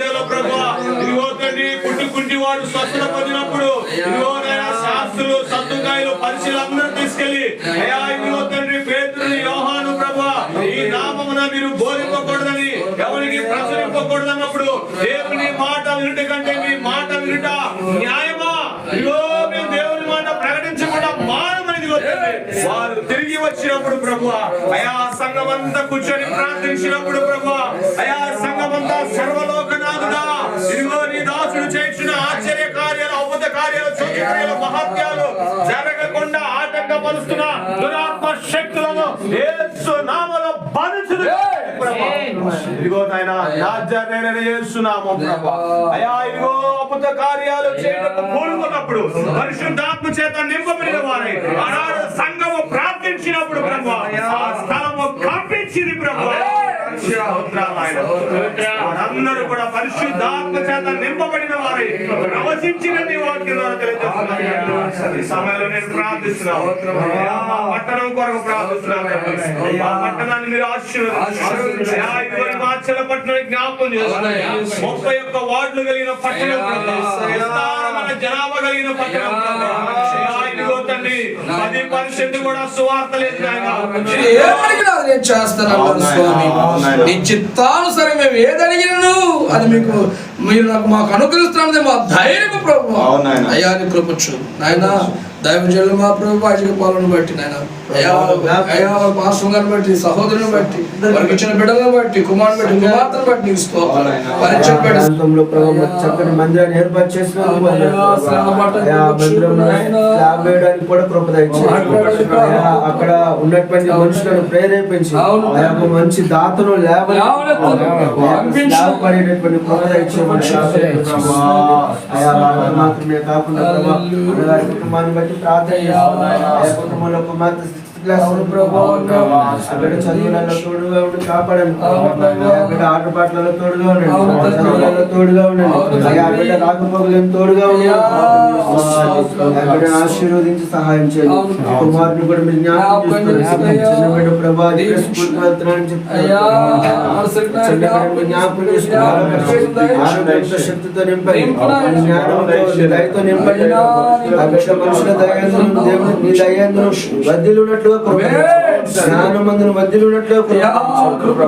దేవ ప్రభా ఇదిగో తండ్రి పుట్టుకుంటి వాడు స్వస్థత పొందినప్పుడు ఇదిగో నాయనా శాస్త్రులు సత్తుకాయలు పరిశీలు అందరూ తీసుకెళ్ళి అయ్యా ఇదిగో తండ్రి పేతురు యోహాను ప్రభా ఈ నామమున మీరు బోధింపకూడదని ఎవరికి ప్రచురింపకూడదన్నప్పుడు దేవుని మాట వినుట కంటే మీ మాట వినుట న్యాయమా? ఇదిగో మేము దేవుని మాట ప్రకటించకుండా మానమని వారు తిరిగి వచ్చినప్పుడు ప్రభు అయా సంఘమంతా కూర్చొని ప్రార్థించినప్పుడు ప్రభు అయా సంఘమంతా సర్వ ఇదిగో నీ దాసుడు చేసిన ఆశ్చర్య కార్యాలు అద్భుత కార్యాలు జ్యోతి కార్యాలు మహత్యాలు జరగకుండా ఆటంకపరుస్తున్న దురాత్మ శక్తులను యేసు నామలో ప్రభు. ఇదిగో నాయన రాజ్యాన్ని చేస్తున్నాము ప్రభు. అయా ఇదిగో అద్భుత కార్యాలు చేయటకు పూనుకున్నప్పుడు పరిశుద్ధాత్మ చేత నింపబడిన వారై ఆనాడు సంఘము ప్రార్థించినప్పుడు ప్రభు ఆ స్థలము కంపించింది ప్రభు. స్తోత్రాలు. వారందరూ కూడా పరిశుద్ధాత్మ చేత నింపబడిన వారై ప్రవచించిన నీ వాక్యం ద్వారా తెలియజేస్తున్నాను. ఈ సమయంలో నేను ప్రార్థిస్తున్నాను. అయ్యా, మా పట్టణం కొరకు ప్రార్థిస్తున్నాను. తండ్రి. మా పట్టణాన్ని మీరు జ్ఞాపకం ముప్పై ఒక్క వార్డులు కలిగిన పట్టణం జనాభా కలిగిన పట్టణం తండ్రి పది పరిస్థితి కూడా సువార్త లేదు అది నేను చేస్తాను. స్వామి. నీ చిత్తానుసారం మేము ఏది అడిగినను అది మీకు మీరు నాకు మాకు అనుగ్రహిస్తున్నది మా ధైర్యం ప్రభు. అయ్యా నీ కృపచ్చు నాయన దైవజనులు మా ప్రభు వాటికి పాలన బట్టి నాయన. అయ్యా అయ్యా బట్టి సహోదరుని బట్టి వారికి ఇచ్చిన బిడ్డలను బట్టి కుమారుని బట్టి కుమార్తెను బట్టి నీకు. పరిచయం చక్కని మందిరాన్ని ఏర్పాటు వేయడానికి కూడా కృప అక్కడ ఉన్నటువంటి మనుషులను ప్రేరేపించి మంచి దాతను కృప దయచేయమని ప్రభు. అయ్యా, వారు మాత్రమే కాకుండా ప్రభు, అన్నగారి కుటుంబాన్ని బట్టి ప్రార్థన చేస్తున్నాం. అయ్యా, కుటుంబంలో కుమార్తె సిక్స్త్ క్లాస్ అవును ప్రభు. అక్కడ చదువులలో తోడుగా ఉండి కాపాడండి అవును ప్రభు. అయ్యా, బిడ్డ ఆటపాటలలో తోడుగా ఉండండి అవును తండ్రి. చదువులలో తోడుగా ఉండండి అవును అయ్యా తండ్రి. బిడ్డ రాకపోకలను తోడుగా ఉండండి అయ్యా. అయ్యా, బిడ్డను ఆశీర్వదించి సహాయం చేయండి అవును. కుమారుని కూడా మీరు జ్ఞాపకం జ్ఞాపకం చేసుకోండి చేసుకోండి. చిన్న బిడ్డ ప్రభా దీవించు. స్కూల్కి వెళ్తున్నానని చెప్తున్నారు. అయ్యా, చిన్న బిడ్డను జ్ఞాపకం చేసుకోండి ఆరోగ్యంతో శక్తితో నింపండి నింపండి. జ్ఞానంతో దయతో నింపండి ఆ బిడ్డ మనుషుల దయాంధ్రం దేవుని నీ దయాంధ్రం వద్దిలు ఉన్నట్లుగా కృప కృప అయ్యా,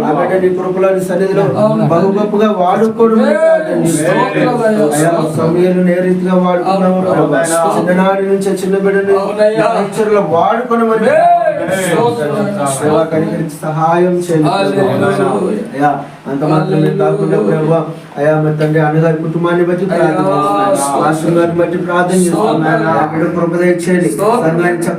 ఆ బిడ్డ నీ కృపలోని సన్నిధిలో. బహు గొప్పగా వాడుకోవడం అయ్యా సమయాలు నేరీతిగా వాడుకున్నాము. చిన్ననాటి నుంచి చిన్న బిడ్డని. నేచర్లో కనికరించి సహాయం అంత మాత్రమే కాకుండా ప్రభా అయ్యా మరి తండ్రి అన్నగారి కుటుంబాన్ని బట్టి ప్రార్థన. చేస్తున్నాను. బట్టి ప్రార్థన చేస్తున్నాను. చక్కగా